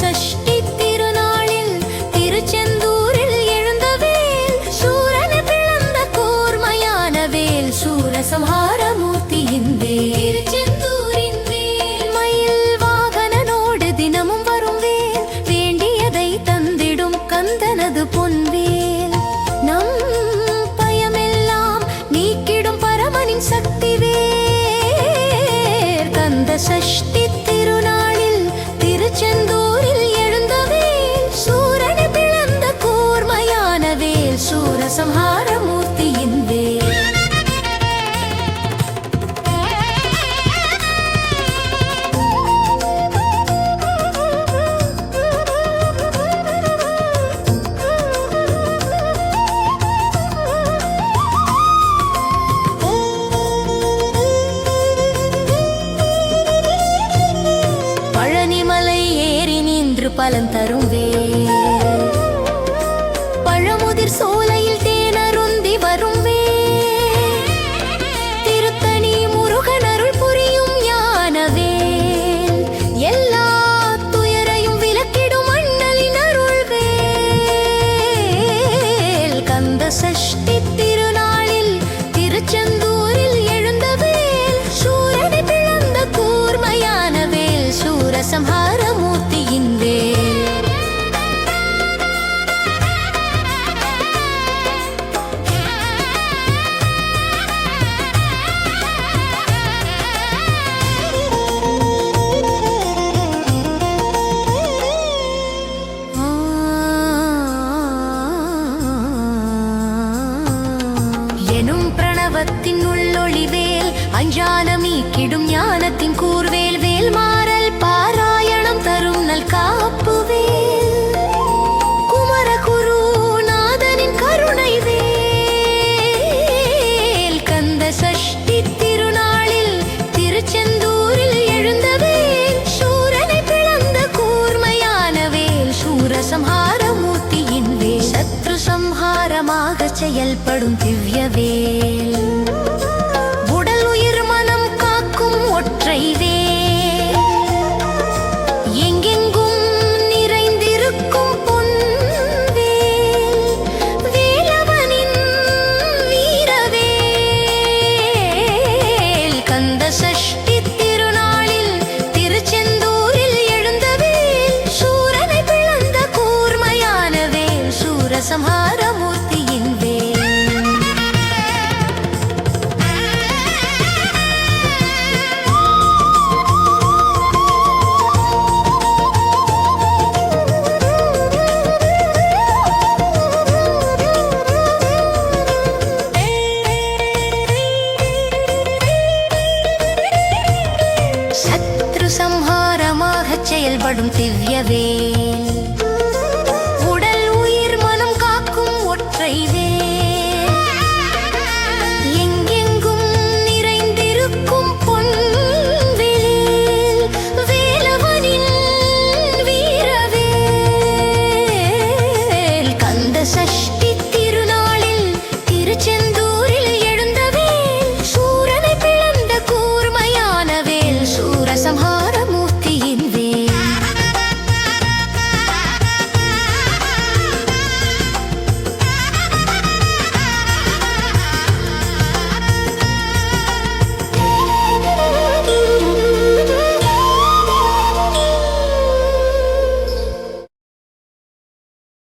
session. பலன் தரும் வேல் பழமுதிர் சோலையில் தேனருந்தி வரும் வேல் திருத்தணி முருகன் அருள் புரியும் ஞானவேல். எல்லா துயரையும் விலக்கிடும் அண்ணலின் அருள் வேல் கந்த சஷ்டி திருநாளில் திருச்செந்தூரில் எழுந்த சூரனை பிளந்த கூர்மையான சூரசம்ஹாரமும் தவத்தின் உள்ளொளிவேல் அஞ்ஞானமீ கிடும் ஞானத்தின் கூர்வேல் செயல்படும் திவ்யவேல். படும் திவ்யவே